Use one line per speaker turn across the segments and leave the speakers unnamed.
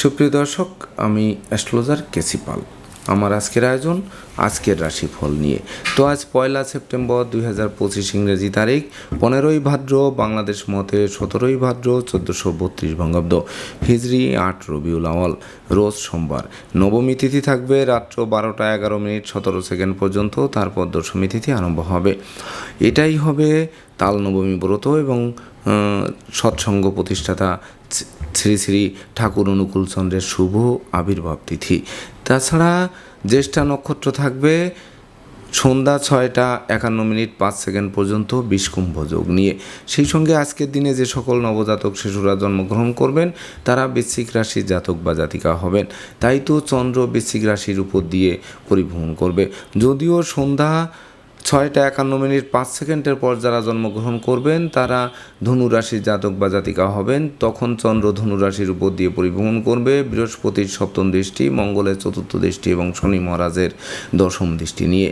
সুপ্রিয় দর্শক, আমি অ্যাস্ট্রোলজার কেসি পাল। আমার আজকের আয়োজন, আজকের রাশিফল নিয়ে। তো আজ পয়লা সেপ্টেম্বর দুই হাজার পঁচিশ ইংরেজি তারিখ, পনেরোই ভাদ্র, বাংলাদেশ মতে সতেরোই ভাদ্র, চোদ্দোশো বত্রিশ বঙ্গাব্দ। হিজরি আট রবিউল আওয়াল, রোজ সোমবার। নবমী তিথি থাকবে রাত্র বারোটা এগারো মিনিট সতেরো সেকেন্ড পর্যন্ত, তারপর দশমী তিথি আরম্ভ হবে। এটাই হবে তাল নবমী ব্রত এবং সৎসঙ্গ প্রতিষ্ঠাতা শ্রী- শ্রী ঠাকুর অনুকূল চন্দ্রের শুভ আবির্ভাব তিথি। তাছাড়া জ্যেষ্ঠা নক্ষত্র থাকবে সন্ধ্যা ছয়টা একান্ন মিনিট পাঁচ সেকেন্ড পর্যন্ত বিষকুম্ভ যোগ নিয়ে। সেই সঙ্গে আজকের দিনে যে সকল নবজাতক শিশুরা জন্মগ্রহণ করবেন, তারা বৃশ্চিক রাশির জাতক বা জাতিকা হবেন। তাই তো চন্দ্র বৃশ্চিক রাশির উপর দিয়ে পরিভ্রমণ করবে। যদিও সন্ধ্যা ছয়টা একান্ন মিনিট পাঁচ সেকেন্ডের পর যারা জন্মগ্রহণ করবেন, তারা ধনু রাশির জাতক বা জাতিকা হবেন। তখন চন্দ্র ধনু রাশির উপর দিয়ে পরিভ্রমণ করবে। বৃহস্পতির সপ্তম দৃষ্টি, মঙ্গলের চতুর্থ দৃষ্টি এবং শনি মহারাজের দশম দৃষ্টি নিয়ে।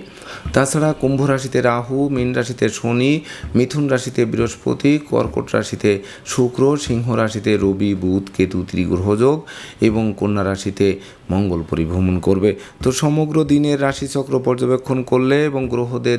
তাছাড়া কুম্ভ রাশিতে রাহু, মীন রাশিতে শনি, মিথুন রাশিতে বৃহস্পতি, কর্কট রাশিতে শুক্র, সিংহ রাশিতে রবি, বুধ, কেতু ত্রিগ্রহযোগ এবং কন্যা রাশিতে মঙ্গল পরিভ্রমণ করবে। তো সমগ্র দিনের রাশিচক্র পর্যবেক্ষণ করলে এবং গ্রহদের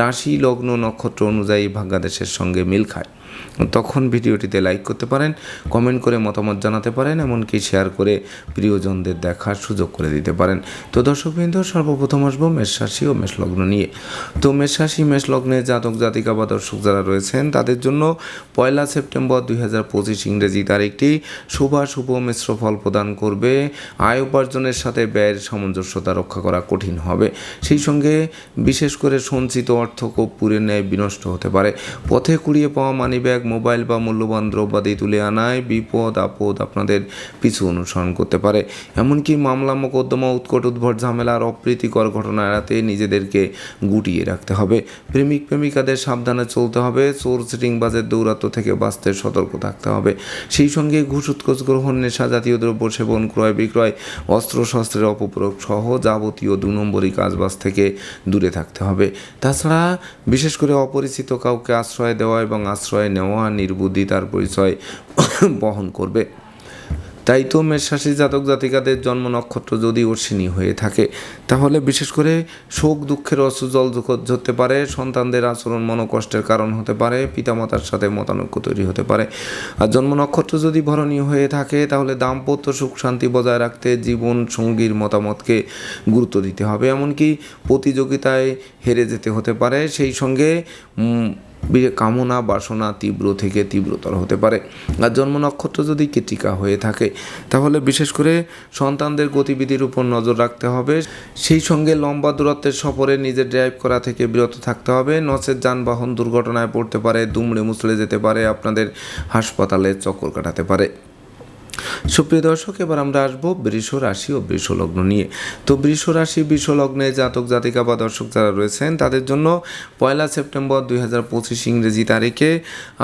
রাশি লগ্ন নক্ষত্র অনুযায়ী ভাগ্যাদেশের সঙ্গে মিল খায়। তখন ভিডিওটিতে লাইক করতে পারেন কমেন্ট করে মতামত জানাতে পারেন, এমনকি শেয়ার করে প্রিয়জনদের দেখার সুযোগ করে দিতে পারেন। তো দর্শকবৃন্দ, সর্বপ্রথম আসব মেষ ও মেষ লগ্ন নিয়ে। তো মেষ রাশি মেষ লগ্নে জাতক, জাতিকা বা দর্শক যারা রয়েছেন, তাদের জন্য পয়লা সেপ্টেম্বর দুই হাজার পঁচিশ ইংরেজি তারিখটি শুভাশুভ মিশ্র ফল প্রদান করবে। আয় উপার্জনের সাথে ব্যয়ের সামঞ্জস্যতা রক্ষা করা কঠিন হবে। সেই সঙ্গে বিশেষ করে সঞ্চিত অর্থ কর্পূরের ন্যায় বিনষ্ট হতে পারে। পথে কুড়িয়ে পাওয়া মানি ব্যাগ মোবাইল বা মূল্যবান দ্রব্যাদি তুলে আনায় বিপদ আপদ আপনাদের পিছু অনুসরণ করতে পারে। এমনকি মামলা, মোকদ্দমা, উৎকট উদ্ভট ঝামেলার অপ্রীতিকর ঘটনা এড়াতে নিজেদেরকে গুটিয়ে রাখতে হবে। প্রেমিক, প্রেমিকাদের সাবধানে চলতে হবে। চোর সিটিংবাজের দৌরাত্ম থেকে বাঁচতে সতর্ক থাকতে হবে। সেই সঙ্গে ঘুষ, উৎকোচ, গ্রহণ, নেশা জাতীয় দ্রব্য সেবন, ক্রয় বিক্রয়, অস্ত্র, শস্ত্রের অপপ্রয়োগ সহ যাবতীয় দু নম্বরী কাজবাজ থেকে দূরে থাকতে হবে। তাছাড়া বিশেষ করে অপরিচিত কাউকে আশ্রয় দেওয়া এবং আশ্রয় নেওয়া নির্বুদ্ধিতার পরিচয় বহন করবে। তাই তো মেষরাশি জাতক জাতিকাদের জন্ম নক্ষত্র যদি অশ্বিনী হয়ে থাকে, তাহলে বিশেষ করে শোক, দুঃখের অশ্রুজল ঝরতে পারে, সন্তানদের আচরণ মনোকষ্টের কারণ হতে পারে, পিতামাতার সাথে মতানৈক্য তৈরি হতে পারে। আর জন্ম নক্ষত্র যদি ভরণীয় হয়ে থাকে, তাহলে দাম্পত্য সুখ শান্তি বজায় রাখতে জীবন সঙ্গীর মতামতকে গুরুত্ব দিতে হবে। এমনকি প্রতিযোগিতায় হেরে যেতে হতে পারে। সেই সঙ্গে কামনা, বাসনা তীব্র থেকে তীব্রতর হতে পারে। আর জন্ম নক্ষত্র যদি কেটিকা হয়ে থাকে, তাহলে বিশেষ করে সন্তানদের গতিবিধির উপর নজর রাখতে হবে। সেই সঙ্গে লম্বা দূরত্বের সফরে নিজের ড্রাইভ করা থেকে বিরত থাকতে হবে। নচেত যানবাহন দুর্ঘটনায় পড়তে পারে, দুমড়ে মুচড়ে যেতে পারে, আপনাদের হাসপাতালে চক্কর কাটাতে পারে। সুপ্রিয় দর্শক, এবার আমরা আসব বৃষ রাশি ও বৃষ লগ্ন নিয়ে। তো বৃষ রাশি, বৃষ লগ্নে জাতক, জাতিকা বা দর্শক যারা রয়েছেন, তাদের জন্য পয়লা সেপ্টেম্বর দুই হাজার পঁচিশ ইংরেজি তারিখে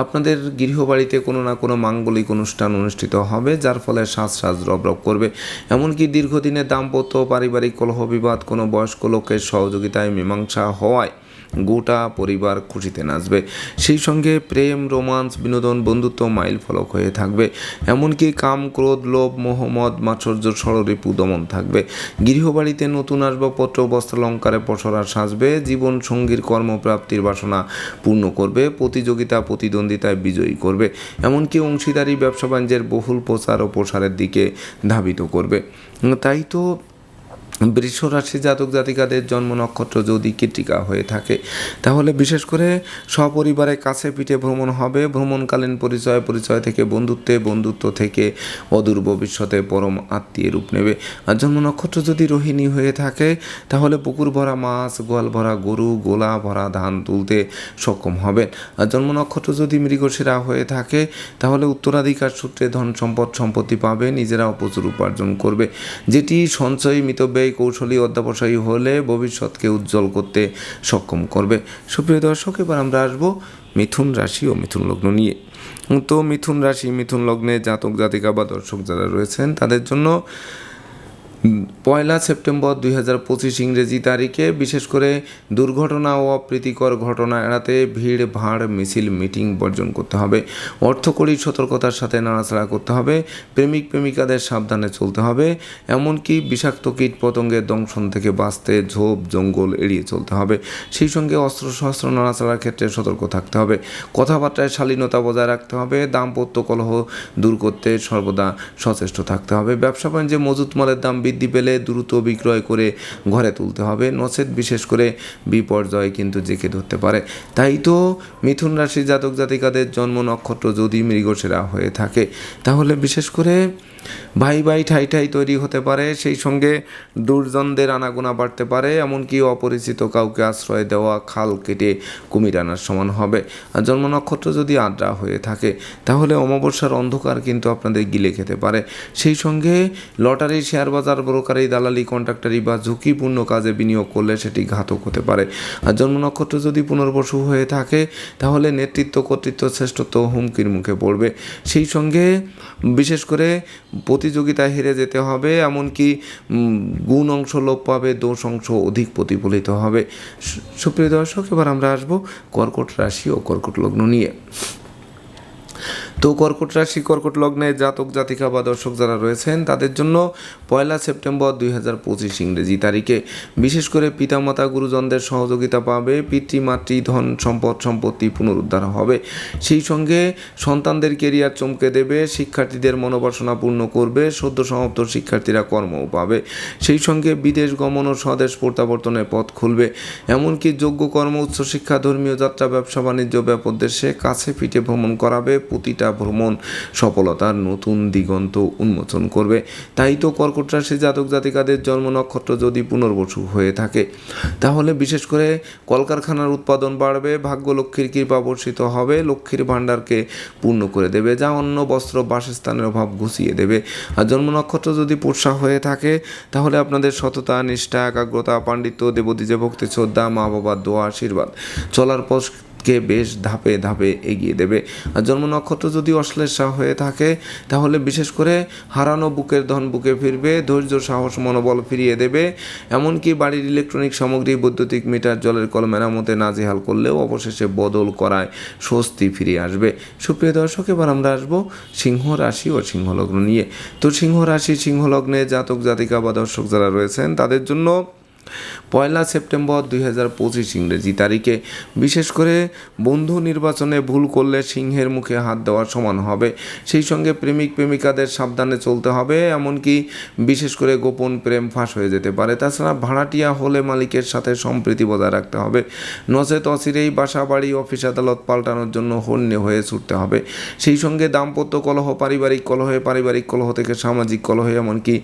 আপনাদের গৃহবাড়িতে কোনো না কোনো মাঙ্গলিক অনুষ্ঠান অনুষ্ঠিত হবে, যার ফলে শ্বাস শ্বাস রব রব করবে। এমনকি দীর্ঘদিনের দাম্পত্য, পারিবারিক কলহ বিবাদ কোনো বয়স্ক লোকের সহযোগিতায় মীমাংসা হওয়ায় গোটা পরিবার খুশিতে নাচবে। সেই সঙ্গে প্রেম, রোমান্স, বিনোদন, বন্ধুত্ব মাইল ফলক হয়ে থাকবে। এমনকি কাম, ক্রোধ, লোভ মোহাম্মদ মাৎসর্য ষড়রিপু দমন থাকবে। গৃহবাড়িতে নতুন আসবাবপত্র, বস্ত্রালঙ্কারে পসরা সাজবে। জীবন সঙ্গীর কর্মপ্রাপ্তির বাসনা পূর্ণ করবে। প্রতিযোগিতা, প্রতিদ্বন্দ্বিতায় বিজয়ী করবে। এমনকি অংশীদারি, ব্যবসা বাণিজ্যের বহুল প্রচার ও প্রসারের দিকে ধাবিত করবে। তাই তো বৃষ রাশি জাতক জাতিকাদের জন্ম নক্ষত্র যদি কৃতিকা হয়ে থাকে, তাহলে বিশেষ করে সপরিবারে কাছে পিঠে ভ্রমণ হবে। ভ্রমণকালীন পরিচয় পরিচয় থেকে বন্ধুত্বে, বন্ধুত্ব থেকে অদূর ভবিষ্যতে পরম আত্মীয় রূপ নেবে। আর জন্ম নক্ষত্র যদি রোহিণী হয়ে থাকে, তাহলে পুকুর ভরা মাছ, গোয়াল ভরা গরু, গোলা ভরা ধান তুলতে সক্ষম হবেন। আর জন্ম নক্ষত্র যদি মৃগশিরা হয়ে থাকে, তাহলে উত্তরাধিকার সূত্রে ধন সম্পদ, সম্পত্তি পাবে নিজেরাও প্রচুর উপার্জন করবে। যেটি সঞ্চয়ী, মিতব্যয়ী কৌশলী, অধ্যাবসায়ী হলে ভবিষ্যৎকে উজ্জ্বল করতে সক্ষম করবে। সুপ্রিয় দর্শক, এবার আমরা আসব মিথুন রাশি ও মিথুন লগ্ন নিয়ে। তো মিথুন রাশি, মিথুন লগ্নে জাতক, জাতিকা বা দর্শক যারা রয়েছেন, তাদের জন্য পয়লা সেপ্টেম্বর দুই হাজার পঁচিশ ইংরেজি তারিখে বিশেষ করে দুর্ঘটনা ও অপ্রীতিকর ঘটনা এড়াতে ভিড়, ভাড়, মিছিল, মিটিং বর্জন করতে হবে। অর্থকরী সতর্কতার সাথে নাড়াচাড়া করতে হবে। প্রেমিক, প্রেমিকাদের সাবধানে চলতে হবে। এমনকি বিষাক্ত কীট পতঙ্গের দংশন থেকে বাঁচতে ঝোপ, জঙ্গল এড়িয়ে চলতে হবে। সেই সঙ্গে অস্ত্র শস্ত্র নাড়াচাড়ার ক্ষেত্রে সতর্ক থাকতে হবে। কথাবার্তায় শালীনতা বজায় রাখতে হবে। দাম্পত্য কলহ দূর করতে সর্বদা সচেষ্ট থাকতে হবে। ব্যবসা বাণিজ্যে মজুত মালের দাম বৃদ্ধি পেলে দ্রুত বিক্রয় করে ঘরে তুলতে হবে। নচেত বিশেষ করে বিপর্যয় কিন্তু জেঁকে ধরতে পারে। তাই তো মিথুন রাশি জাতক জাতিকাদের জন্ম নক্ষত্র যদি মৃগসেরা হয়ে থাকে, তাহলে বিশেষ করে ভাই ভাই ঠাই ঠাই তৈরি হতে পারে, সেই সঙ্গে দুর্জনদের আনাগোনা বাড়তে পারে, এমনকি অপরিচিত কাউকে আশ্রয় দেওয়া খাল কেটে কুমির আনার সমান হবে। আর জন্ম নক্ষত্র যদি আদ্রা হয়ে থাকে, তাহলে অমাবস্যার অন্ধকার কিন্তু আপনাদের গিলে খেতে পারে। সেই সঙ্গে লটারি শেয়ার বাজার ব্রোকারি দালালি, কন্ট্রাক্টারি বা ঝুঁকিপূর্ণ কাজে বিনিয়োগ করলে সেটি ঘাতক হতে পারে। আর জন্ম নক্ষত্র যদি পুনর্বসু হয়ে থাকে, তাহলে নেতৃত্ব কর্তৃত্ব শ্রেষ্ঠত্ব হুমকির মুখে পড়বে। সেই সঙ্গে বিশেষ করে প্রতিযোগিতায় হেরে যেতে হবে, এমনকি গুণ অংশ লোপ পাবে, দোষ অংশ অধিক প্রতিফলিত হবে। সুপ্রিয় দর্শক, এবার আমরা আসব কর্কট রাশি ও কর্কট লগ্ন নিয়ে। তো কর্কট রাশি, কর্কট লগ্নে জাতক, জাতিকা বা দর্শক যারা রয়েছেন, তাদের জন্য পয়লা সেপ্টেম্বর দুই হাজার পঁচিশ ইংরেজি তারিখে। বিশেষ করে পিতামাতা, গুরুজনদের সহযোগিতা পাবে পিতৃমাতৃ ধন, সম্পদ, সম্পত্তি পুনরুদ্ধার হবে। সেই সঙ্গে সন্তানদের কেরিয়ার চমকে দেবে, শিক্ষার্থীদের মনোবাসনা পূর্ণ করবে, সদ্য সমাপ্ত শিক্ষার্থীরা কর্মও পাবে। সেই সঙ্গে বিদেশ গমন ও স্বদেশ প্রত্যাবর্তনের পথ খুলবে। এমনকি যোগ্য কর্ম, উচ্চশিক্ষা, ধর্মীয় যাত্রা, ব্যবসা, বাণিজ্য ব্যাপদেশে কাছে পিঠে ভ্রমণ করাবে, প্রতিটা ভ্রমণ সফলতার নতুন দিগন্ত উন্মোচন করবে। তাই তো কর্কট রাশি জাতক জাতিকাদের জন্ম নক্ষত্র যদি পুনর্বসু হয়ে থাকে, তাহলে বিশেষ করে কলকারখানার উৎপাদন বাড়বে, ভাগ্য লক্ষ্মীর কৃপা বর্ষিত হবে, লক্ষ্মীর ভাণ্ডারকে পূর্ণ করে দেবে, যা অন্য বস্ত্র, বাসস্থানের অভাব ঘুষিয়ে দেবে। আর জন্ম নক্ষত্র যদি পোষা হয়ে থাকে, তাহলে আপনাদের সততা, নিষ্ঠা, একাগ্রতা, পাণ্ডিত্য দেবদীজে ভক্তি, শ্রদ্ধা মা বাবার দোয়া, আশীর্বাদ, চলার পথ কে বেশ ধাপে ধাপে এগিয়ে দেবে। আর জন্ম নক্ষত্র যদি অশ্লেষা হয়ে থাকে, তাহলে বিশেষ করে হারানো বুকের ধন বুকে ফিরবে, ধৈর্য, সাহস, মনোবল ফিরিয়ে দেবে। এমনকি বাড়ির ইলেকট্রনিক সামগ্রী, বৈদ্যুতিক মিটার, জলের কল মেরামতে নাজেহাল করলেও অবশেষে বদল করায় স্বস্তি ফিরে আসবে। সুপ্রিয় দর্শক, এবার আমরা আসব সিংহ রাশি ও সিংহলগ্ন নিয়ে। তো সিংহ রাশি, সিংহলগ্নে জাতক, জাতিকা বা দর্শক যারা রয়েছেন, তাদের জন্য পয়লা সেপ্টেম্বর দুই হাজার পঁচিশ ইংরেজি তারিখে। বিশেষ করে বন্ধু নির্বাচনে ভুল করলে সিংহের মুখে হাত দেওয়ার সমান হবে। সেই সঙ্গে প্রেমিক প্রেমিকাদের সাবধানে চলতে হবে, এমনকি বিশেষ করে গোপন প্রেম ফাঁস হয়ে যেতে পারে। তাছাড়া ভাড়াটিয়া হলে মালিকের সাথে সম্প্রীতি বজায় রাখতে হবে। নচেত অচিরেই বাসা বাড়ি, অফিস আদালত পাল্টানোর জন্য হন্যে হয়ে ছুটতে হবে। সেই সঙ্গে দাম্পত্য কলহ পারিবারিক কলহে, পারিবারিক কলহ থেকে সামাজিক কলহে, এমনকি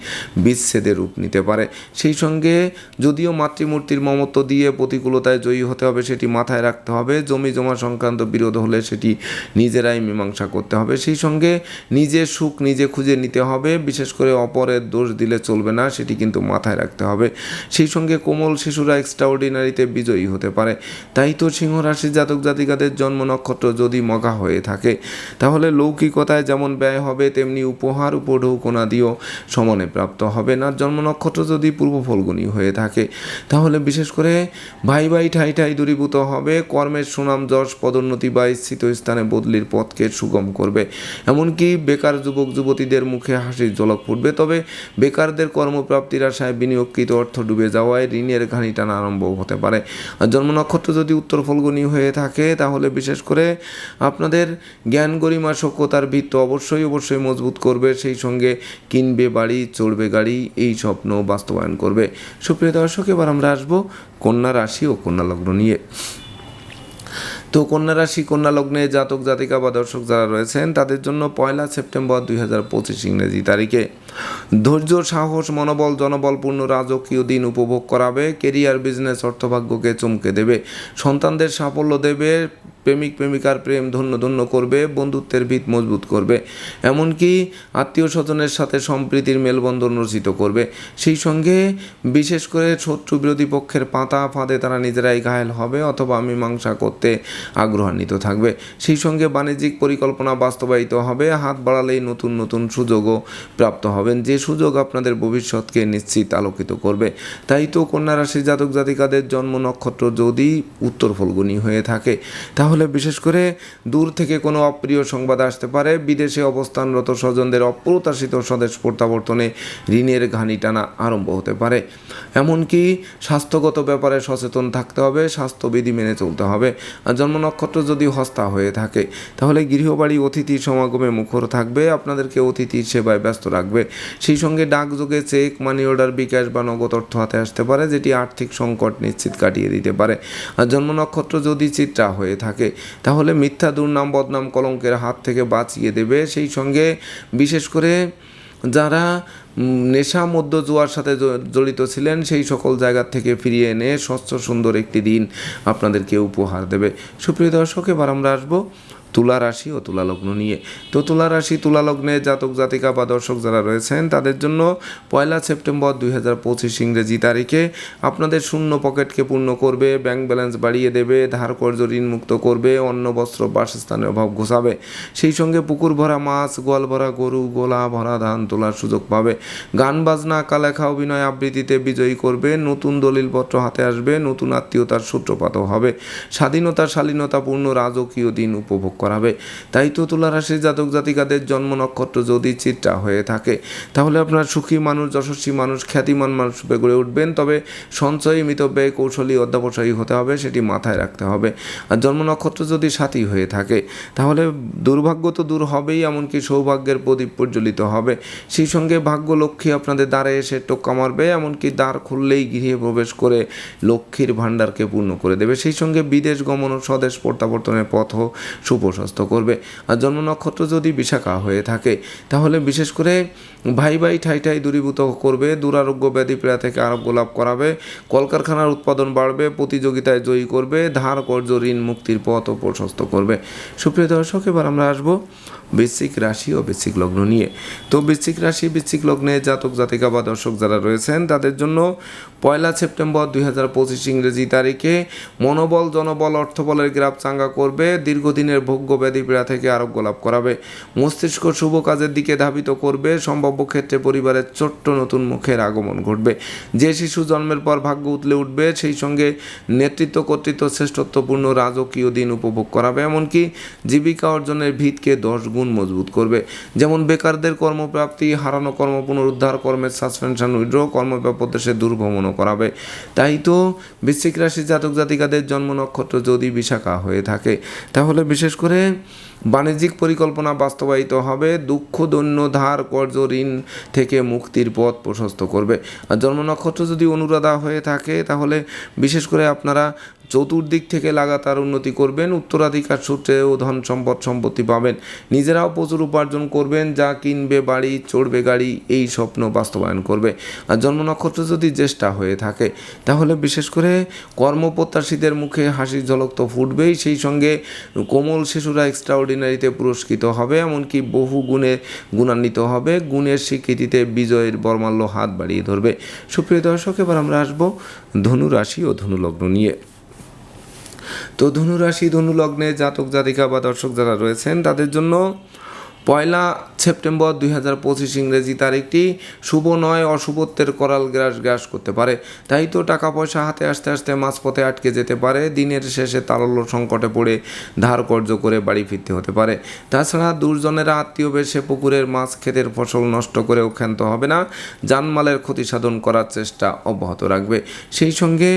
বিচ্ছেদের রূপ নিতে পারে। সেই সঙ্গে যদিও মাতৃমূর্তির মমত্ব দিয়ে প্রতিকূলতায় জয়ী হতে হবে, সেটি মাথায় রাখতে হবে। জমি জমা সংক্রান্ত বিরোধ হলে সেটি নিজেরাই মীমাংসা করতে হবে। সেই সঙ্গে নিজের সুখ নিজে খুঁজে নিতে হবে, বিশেষ করে অপরের দোষ দিলে চলবে না, সেটি কিন্তু মাথায় রাখতে হবে। সেই সঙ্গে কোমল শিশুরা এক্সট্রাঅর্ডিনারিতে বিজয়ী হতে পারে। তাই তো সিংহ রাশি জাতক জাতিকাদের জন্ম নক্ষত্র যদি মগা হয়ে থাকে, তাহলে লৌকিকতায় যেমন ব্যয় হবে, তেমনি উপহার উপঢৌকনা দিয়েও সমানে প্রাপ্ত হবে না জন্ম নক্ষত্র যদি পূর্ব ফলগুনি হয়ে থাকে তাহলে বিশেষ করে ভাই ভাই ঠাই ঠাই দূরীভূত হবে, কর্মের সুনাম যশ পদোন্নতি বা স্থিত স্থানে বদলির পথকে সুগম করবে। এমনকি বেকার যুবক যুবতীদের মুখে হাসির ঝলক ফুটবে, তবে বেকারদের কর্মপ্রাপ্তির আশায় বিনিয়োগকৃত অর্থ ডুবে যাওয়ায় ঋণের ঘানি টানা আরম্ভ হতে পারে। আর জন্ম নক্ষত্র যদি উত্তর ফলগুনি হয়ে থাকে, তাহলে বিশেষ করে আপনাদের জ্ঞান গরিমা সক্ষতার ভিত্ত অবশ্যই অবশ্যই মজবুত করবে, সেই সঙ্গে কিনবে বাড়ি, চড়বে গাড়ি, এই স্বপ্ন বাস্তবায়ন করবে। সুপ্রিয় দর্শক, এবার আমরা আসব কন্যা রাশি ও কন্যা লগ্ন নিয়ে। তো কন্যা রাশি, কন্যা লগ্নে জাতক, জাতিকা বা দর্শক যারা রয়েছেন, তাদের জন্য পয়লা সেপ্টেম্বর দুই হাজার পঁচিশ ইংরেজি তারিখে। ধৈর্য, সাহস, মনোবল, জনবলপূর্ণ রাজকীয় দিন উপভোগ করাবে, কেরিয়ার, বিজনেস, অর্থভাগ্যকে চমকে দেবে, সন্তানদের সাফল্য দেবে, প্রেমিক, প্রেমিকার প্রেম ধন্য ধন্য করবে, বন্ধুত্বের ভিত মজবুত করবে, এমনকি আত্মীয় স্বজনের সাথে সম্প্রীতির মেলবন্ধন রচিত করবে। সেই সঙ্গে বিশেষ করে শত্রু বিরোধী পক্ষের পাতা ফাঁদে তারা নিজেরাই ঘায়েল হবে অথবা মীমাংসা করতে আগ্রহান্বিত থাকবে। সেই সঙ্গে বাণিজ্যিক পরিকল্পনা বাস্তবায়িত হবে, হাত বাড়ালেই নতুন নতুন সুযোগও প্রাপ্ত হবেন যে সুযোগ আপনাদের ভবিষ্যৎকে নিশ্চিত আলোকিত করবে। তাই তো কন্যা রাশির জাতক জাতিকাদের জন্ম নক্ষত্র যদি উত্তর ফলগুনি হয়ে থাকে, তাহলে বিশেষ করে দূর থেকে কোনো অপ্রিয় সংবাদ আসতে পারে। বিদেশে অবস্থানরত স্বজনদের অপ্রত্যাশিত স্বদেশ প্রত্যাবর্তনে ঋণের ঘানি টানা আরম্ভ হতে পারে। এমনকি স্বাস্থ্যগত ব্যাপারে সচেতন থাকতে হবে, স্বাস্থ্যবিধি মেনে চলতে হবে। আর জন্ম নক্ষত্র যদি হস্তা হয়ে থাকে, তাহলে গৃহবাড়ি অতিথি সমাগমে মুখর থাকবে, আপনাদেরকে অতিথির সেবায় ব্যস্ত রাখবে। সেই সঙ্গে ডাকযোগে চেক মানি অর্ডার বিকাশ বা নগদ অর্থ হাতে আসতে পারে, যেটি আর্থিক সংকট নিশ্চিত কাটিয়ে দিতে পারে। আর জন্ম নক্ষত্র যদি চিত্রা হয়ে থাকে, তাহলে মিথ্যা, দুর্নাম, বদনাম কলঙ্কের হাত থেকে বাঁচিয়ে দেবে। সেই সঙ্গে বিশেষ করে যারা নেশা মধ্য জুয়ার সাথে জড়িত ছিলেন, সেই সকল জায়গা থেকে ফিরিয়ে এনে স্বচ্ছ সুন্দর একটি দিন আপনাদেরকে উপহার দেবে। সুপ্রিয় দর্শক, এবার আমরা আসব তুলা রাশি ও তুলা লগ্ন নিয়ে। তো তুলা রাশি, তুলা লগ্নে জাতক, জাতিকা বা দর্শক যারা রয়েছেন, তাদের জন্য পয়লা সেপ্টেম্বর দুই হাজার পঁচিশ ইংরেজি তারিখে আপনাদের শূন্য পকেটকে পূর্ণ করবে, ব্যাংক ব্যালেন্স বাড়িয়ে দেবে, ধার কর্য ঋণ মুক্ত করবে, অন্ন, বস্ত্র, বাসস্থানের অভাব ঘোষাবে। সেই সঙ্গে পুকুর ভরা মাছ, গোয়াল ভরা গরু, গোলা ভরা ধান তোলার সুযোগ পাবে। গান, বাজনা, কালেখা, অভিনয় আবৃত্তিতে বিজয়ী করবে, নতুন দলিলপত্র হাতে আসবে, নতুন আত্মীয়তার সূত্রপাত হবে। স্বাধীনতা, শালীনতাপূর্ণ রাজকীয় দিন উপভোগ করাবে তাই তো তুলা রাশির জাতক জাতিকাদের জন্ম নক্ষত্র যদি চিত্রা হয়ে থাকে, তাহলে আপনার সুখী মানুষ, যশস্বী মানুষ, খ্যাতিমান মানুষ রূপে গড়ে উঠবেন। তবে সঞ্চয়ী মিতব্যয় কৌশলী অধ্যাবসায়ী হতে হবে, সেটি মাথায় রাখতে হবে। আর জন্ম নক্ষত্র যদি সাথী হয়ে থাকে, তাহলে দুর্ভাগ্য তো দূর হবেই, এমনকি সৌভাগ্যের প্রদীপ প্রজ্বলিত হবে। সেই সঙ্গে ভাগ্য লক্ষ্মী আপনাদের দ্বারে এসে টোক্কা মারবে, এমনকি দ্বার খুললেই গৃহে প্রবেশ করে লক্ষ্মীর ভাণ্ডারকে পূর্ণ করে দেবে। সেই সঙ্গে বিদেশ গমন ও স্বদেশ প্রত্যাবর্তনের পথও সুপ্রশস্ত করবে। আর জন্ম নক্ষত্র যদি বিশাখা হয়ে থাকে, তাহলে বিশেষ করে ভাই ভাই ঠাই ঠাই দূরীভূত করবে, দুরারোগ্য ব্যাধি পীড়া থেকে আরোগ্য লাভ করাবে, কলকারখানার উৎপাদন বাড়বে, প্রতিযোগিতায় জয়ী করবে, ধার কর্য ঋণ, মুক্তির পথও প্রশস্ত করবে। সুপ্রিয় দর্শক, এবার আমরা আসব বৃশ্চিক রাশি ও বৃশ্চিক লগ্ন নিয়ে। তো বৃশ্চিক রাশি, বৃশ্চিক লগ্নে জাতক, জাতিকা বা দর্শক যারা রয়েছেন, তাদের জন্য পয়লা সেপ্টেম্বর দুই হাজার পঁচিশ ইংরেজি তারিখে মনোবল, জনবল অর্থবলের গ্রাফ চাঙ্গা করবে, দীর্ঘদিনের ভোগ্য ব্যাধি পীড়া থেকে আরোগ্য লাভ করাবে। মস্তিষ্ক শুভ কাজের দিকে ধাবিত করবে, সম্ভাব্য ক্ষেত্রে পরিবারের ছোট্ট নতুন মুখের আগমন ঘটবে। যে শিশু জন্মের পর ভাগ্য উতলে উঠবে, সেই সঙ্গে নেতৃত্ব, কর্তৃত্ব, শ্রেষ্ঠত্বপূর্ণ রাজকীয় দিন উপভোগ করাবে। এমনকি জীবিকা অর্জনের ভিতকে দশ গুণ মজবুত করবে। যেমন বেকারদের কর্মপ্রাপ্তি, হারানো কর্ম পুনরুদ্ধার, কর্মের সাসপেনশন উইড্র কর্মব্যাপদেশে দুর্ভ্রমণও করাবে। তাই তো বৃশ্চিক রাশির জাতক জাতিকাদের জন্ম নক্ষত্র যদি বিশাখা হয়ে থাকে, তাহলে বিশেষ করে বাণিজ্যিক পরিকল্পনা বাস্তবায়িত হবে। দুঃখ, দৈন্য, ধার কর্য ঋণ থেকে মুক্তির পথ প্রশস্ত করবে। আর জন্ম নক্ষত্র যদি অনুরাধা হয়ে থাকে, তাহলে বিশেষ করে আপনারা চতুর্দিক থেকে লাগাতার উন্নতি করবেন। উত্তরাধিকার সূত্রেও ধন সম্পদ সম্পত্তি পাবেন। নিজেরাও প্রচুর উপার্জন করবেন। যা কিনবে বাড়ি, চড়বে গাড়ি, এই স্বপ্ন বাস্তবায়ন করবে। আর জন্ম নক্ষত্র যদি জ্যেষ্ঠা হয়ে থাকে, তাহলে বিশেষ করে কর্মপ্রত্যাশীদের মুখে হাসির ঝলক তো ফুটবেই। সেই সঙ্গে কোমল শিশুরা এক্সট্রাঅর্ডিনারিতে পুরস্কৃত হবে, এমনকি বহু গুণে গুণান্বিত হবে। গুণের স্বীকৃতিতে বিজয়ের বর্মাল্য হাত বাড়িয়ে ধরবে। সুপ্রিয় দর্শক, এবার আমরা আসব ধনু রাশি ও ধনু লগ্ন নিয়ে। তো ধনুরাশি ধনু লগ্নে জাতক জাতিকা বা দর্শক যারা রয়েছেন তাদের জন্য পয়লা সেপ্টেম্বর দুই হাজার পঁচিশ ইংরেজি তারিখটি শুভ নয়, অশুভত্বের করাল গ্রাস গ্রাস করতে পারে। তাই তো টাকা পয়সা হাতে আসতে আসতে মাঝপথে আটকে যেতে পারে। দিনের শেষে তারল্য সংকটে পড়ে ধার কর্য করে বাড়ি ফিরতে হতে পারে। তাছাড়া দুর্জনেরা আত্মীয় বেশে পুকুরের মাছ, ক্ষেতের ফসল নষ্ট করেও ক্ষান্ত হবে না। জানমালের ক্ষতি সাধন করার চেষ্টা অব্যাহত রাখবে। সেই সঙ্গে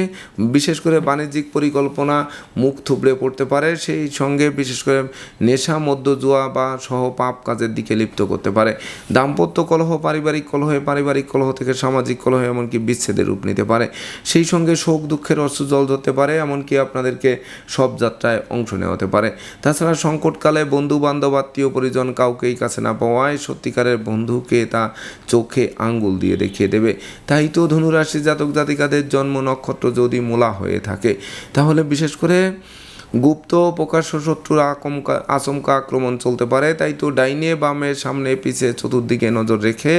বিশেষ করে বাণিজ্যিক পরিকল্পনা মুখ থুবড়ে পড়তে পারে। সেই সঙ্গে বিশেষ করে নেশা মধ্য জুয়া বা সহ পাপ কাজের দিকে লিপ্ত করতে পারে। দাম্পত্য কলহ, পারিবারিক কলহে পারিবারিক কলহ থেকে সামাজিক কলহ এমনকি বিচ্ছেদের রূপ নিতে পারে। সেই সঙ্গে শোক, দুঃখের অশ্রু জল ধরতে পারে, এমনকি আপনাদেরকে সব যাত্রায় অংশ নেওয়া হতে পারে। তাছাড়া সংকটকালে বন্ধু বান্ধব আত্মীয়, পরিজন কাউকেই কাছে না পাওয়ায় সত্যিকারের বন্ধুকে তা চোখে আঙ্গুল দিয়ে দেখিয়ে দেবে। তাই তো ধনুরাশি জাতক জাতিকাদের জন্ম নক্ষত্র যদি মূলা হয়ে থাকে, তাহলে বিশেষ করে গুপ্ত প্রকাশ্য শত্রুর আকমকা আচমকা আক্রমণ চলতে পারে, তাই তো ডাইনে বামে সামনে পিছে চতুর্দিকে নজর রেখে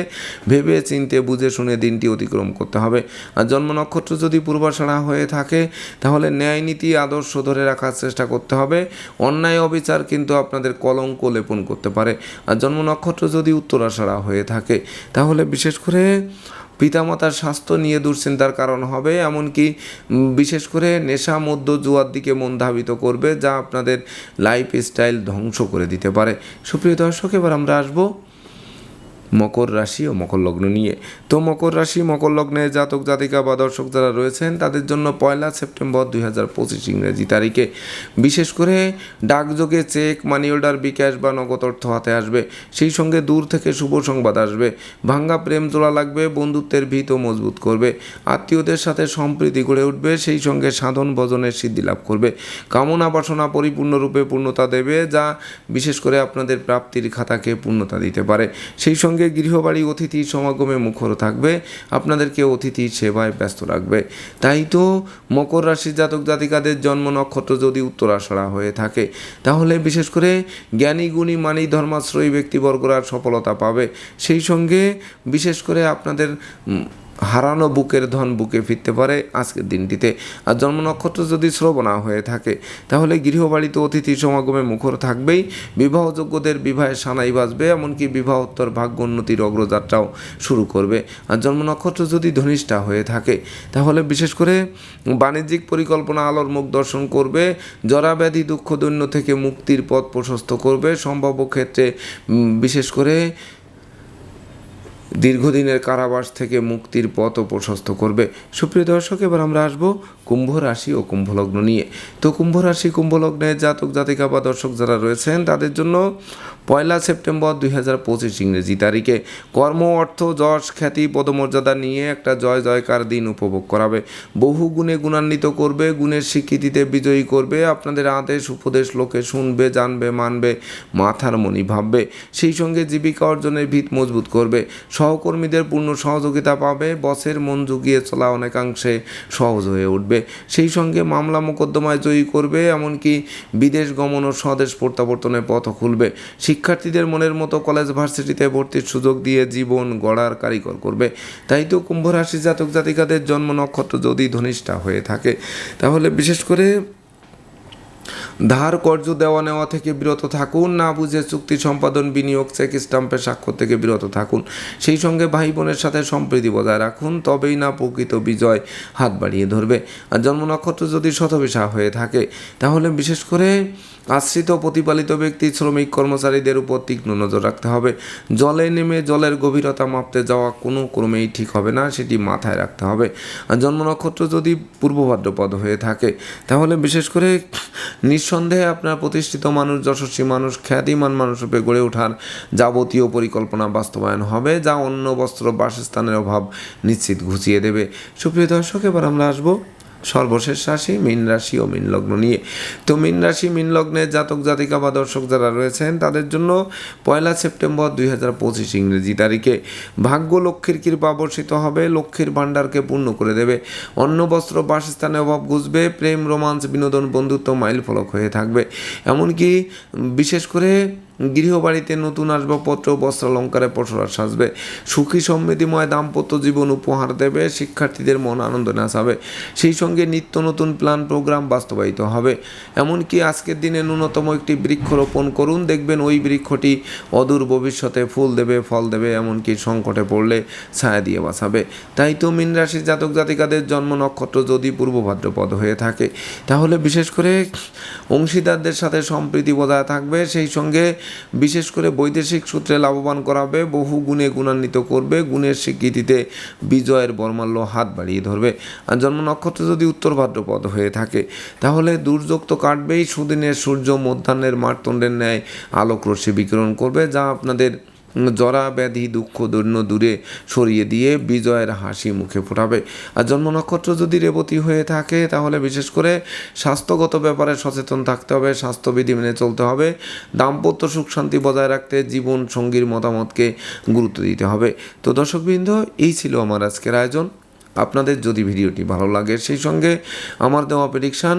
ভেবে চিনতে বুঝে শুনে দিনটি অতিক্রম করতে হবে। আর জন্ম নক্ষত্র যদি পূর্বাষাড়া হয়ে থাকে, তাহলে ন্যায় নীতি আদর্শ ধরে রাখার চেষ্টা করতে হবে। অন্যায় অবিচার কিন্তু আপনাদের কলঙ্ক লেপন করতে পারে। আর জন্ম নক্ষত্র যদি উত্তরাষাড়া হয়ে থাকে, তাহলে বিশেষ করে পিতামাতার স্বাস্থ্য নিয়ে দুশ্চিন্তার কারণ হবে, এমনকি বিশেষ করে নেশা মধ্য জুয়ার দিকে মন ধাবিত করবে, যা আপনাদের লাইফ স্টাইল ধ্বংস করে দিতে পারে। সুপ্রিয় দর্শক, এবার আমরা আসব মকর রাশি ও মকর লগ্ন নিয়ে। তো মকর রাশি, মকর লগ্নে জাতক, জাতিকা বা দর্শক যারা রয়েছেন, তাদের জন্য পয়লা সেপ্টেম্বর দুই হাজার পঁচিশ ইংরেজি তারিখে। বিশেষ করে ডাকযোগে চেক মানি অর্ডার বিকাশ বা নগদ অর্থ হাতে আসবে। সেই সঙ্গে দূর থেকে শুভ সংবাদ আসবে। ভাঙ্গা প্রেম জোড়া লাগবে, বন্ধুত্বের ভিত মজবুত করবে। আত্মীয়দের সাথে সম্প্রীতি গড়ে উঠবে, সেই সঙ্গে সাধন ভজনের সিদ্ধি লাভ করবে। কামনা বাসনা পরিপূর্ণরূপে পূর্ণতা দেবে, যা বিশেষ করে আপনাদের প্রাপ্তির খাতাকে পূর্ণতা দিতে পারে। সেই সঙ্গে গৃহবাড়ি অতিথি সমাগমে মুখর থাকবে আপনাদেরকে অতিথি সেবায় ব্যস্ত রাখবে। তাই তো মকর রাশির জাতক জাতিকাদের জন্ম নক্ষত্র যদি উত্তরাশড়া হয়ে থাকে, তাহলে বিশেষ করে জ্ঞানী, গুণী, মানি, ধর্মাশ্রয়ী ব্যক্তিবর্গরা সফলতা পাবে। সেই সঙ্গে বিশেষ করে আপনাদের হারানো বুকের ধন বুকে ফিরতে পারে আজকের দিনটিতে। আর জন্ম নক্ষত্র যদি শ্রবণা হয়ে থাকে, তাহলে গৃহবাড়িতে অতিথি সমাগমে মুখর থাকবেই। বিবাহযোগ্যদের বিবাহে সানাই বাজবে, এমনকি বিবাহোত্তর ভাগ্য উন্নতির অগ্রযাত্রাও শুরু করবে। আর জন্ম নক্ষত্র যদি ধনিষ্ঠা হয়ে থাকে, তাহলে বিশেষ করে বাণিজ্যিক পরিকল্পনা, আলোর মুখ দর্শন করবে জরাব্যাধি দুঃখ দৈন্য থেকে মুক্তির পথ প্রশস্ত করবে। সম্ভাব্য ক্ষেত্রে বিশেষ করে দীর্ঘদিনের কারাবাস থেকে মুক্তির পথও প্রশস্ত করবে। সুপ্রিয় দর্শক এবার আমরা আসব কুম্ভ রাশি ও কুম্ভলগ্ন নিয়ে। তো কুম্ভ রাশি কুম্ভলগ্নের জাতক, জাতিকা বা দর্শক যারা রয়েছেন, তাদের জন্য পয়লা সেপ্টেম্বর দুই হাজার পঁচিশ ইংরেজি তারিখে কর্ম, অর্থ, যশ, খ্যাতি, পদমর্যাদা নিয়ে একটা জয়, জয়কার দিন উপভোগ করাবে। বহু গুণে গুণান্বিত করবে, গুণের স্বীকৃতিতে বিজয়ী করবে, আপনাদের আদেশ, উপদেশ, লোকে শুনবে, জানবে, মানবে, মাথার মনি ভাববে। সেই সঙ্গে জীবিকা অর্জনের ভিত মজবুত করবে। সহকর্মীদের পূর্ণ সহযোগিতা পাবে, বসের মন জুগিয়ে চলা অনেকাংশে সহজ হয়ে উঠবে। সেই সঙ্গে মামলা মোকদ্দমায় জয়ী করবে, এমনকি বিদেশ গমন ও স্বদেশ প্রত্যাবর্তনের পথ খুলবে। শিক্ষার্থীদের মনের মতো কলেজ ভার্সিটিতে ভর্তির সুযোগ দিয়ে জীবন গড়ার কারিগর করবে। তাই তো কুম্ভ রাশি জাতক জাতিকাদের জন্ম নক্ষত্র যদি ধনিষ্ঠা হয়ে থাকে। তাহলে বিশেষ করে ধার, কর্জ, দেওয়া নেওয়া থেকে বিরত থাকুন। না বুঝে চুক্তি সম্পাদন, বিনিয়োগ, চেক, স্টাম্পের স্বাক্ষর থেকে বিরত থাকুন। সেই সঙ্গে ভাই বোনের সাথে সম্প্রীতি বজায় রাখুন, তবেই না প্রকৃত বিজয় হাত বাড়িয়ে ধরবে। আর জন্ম নক্ষত্র যদি শতবিশা হয়ে থাকে, তাহলে বিশেষ করে আশ্রিত প্রতিপালিত ব্যক্তি, শ্রমিক, কর্মচারীদের উপর তীক্ষ্ণ নজর রাখতে হবে। জলে নেমে জলের গভীরতা মাপতে যাওয়া কোনো ক্রমেই ঠিক হবে না, সেটি মাথায় রাখতে হবে। আর জন্ম নক্ষত্র যদি পূর্ব ভাদ্রপদ হয়ে থাকে, তাহলে বিশেষ করে নিঃসন্দেহে আপনার প্রতিষ্ঠিত মানুষ, যশস্বী মানুষ, খ্যাতিমান মানুষ রূপে গড়ে ওঠার যাবতীয় পরিকল্পনা বাস্তবায়ন হবে, যা অন্য বস্ত্র বাসস্থানের অভাব নিশ্চিত ঘুচিয়ে দেবে। সুপ্রিয় দর্শক, এবার আমরা আসব সর্বশেষ রাশি মীন রাশি ও মীন লগ্ন নিয়ে। তো মীন রাশি, মীন লগ্নের জাতক, জাতিকা বা দর্শক যারা রয়েছেন, তাদের জন্য পয়লা সেপ্টেম্বর দুই হাজার পঁচিশ ইংরেজি তারিখে। ভাগ্য লক্ষ্মীর কৃপা বর্ষিত হবে, লক্ষ্মীর ভাণ্ডারকে পূর্ণ করে দেবে। অন্ন, বস্ত্র বাসস্থানে অভাব ঘুষবে, প্রেম রোমাঞ্চ বিনোদন, বন্ধুত্ব মাইল ফলক হয়ে থাকবে। এমনকি বিশেষ করে গৃহবাড়িতে নতুন আসবাবপত্র, বস্ত্রালঙ্কারে পসরা সাজবে। সুখী সমৃদ্ধিময় দাম্পত্য জীবন উপহার দেবে, শিক্ষার্থীদের মন আনন্দ নাচাবে। সেই সঙ্গে নিত্য নতুন প্ল্যান প্রোগ্রাম বাস্তবায়িত হবে। এমনকি আজকের দিনে ন্যূনতম একটি বৃক্ষ রোপণ করুন। দেখবেন ওই বৃক্ষটি অদূর ভবিষ্যতে ফুল দেবে, ফল দেবে, এমনকি সংকটে পড়লে ছায়া দিয়ে বাঁচাবে। তাই তো মীন রাশির জাতক জাতিকাদের জন্ম নক্ষত্র যদি পূর্ব ভাদ্রপদ হয়ে থাকে, তাহলে বিশেষ করে অংশীদারদের সাথে সম্প্রীতি বজায় থাকবে। সেই সঙ্গে বিশেষ করে বৈদেশিক সূত্রে লাভবান করাবে, বহু গুণে গুণান্বিত করবে, গুণের স্বীকৃতিতে বিজয়ের বর্মাল্য হাত বাড়িয়ে ধরবে। আর জন্ম নক্ষত্র যদি উত্তর ভাদ্রপদ হয়ে থাকে, তাহলে দুর্যোগ তো কাটবেই। সুদিনের সূর্য মধ্যাহ্নের মারতণ্ডের ন্যায় আলোক রশ্মি বিকিরণ করবে, যা আপনাদের জরা ব্যাধি দুঃখ দৈন্য দূরে সরিয়ে দিয়ে বিজয়ের হাসি মুখে ফোটাবে। আর জন্ম নক্ষত্র যদি রেবতী হয়ে থাকে, তাহলে বিশেষ করে স্বাস্থ্যগত ব্যাপারে সচেতন থাকতে হবে, স্বাস্থ্যবিধি মেনে চলতে হবে। দাম্পত্য সুখ শান্তি বজায় রাখতে জীবন সঙ্গীর মতামতকে গুরুত্ব দিতে হবে। তো দর্শকবৃন্দ, এই ছিল আমার আজকের আয়োজন। আপনাদের যদি ভিডিওটি ভালো লাগে, সেই সঙ্গে আমার দেওয়া প্রেডিকশান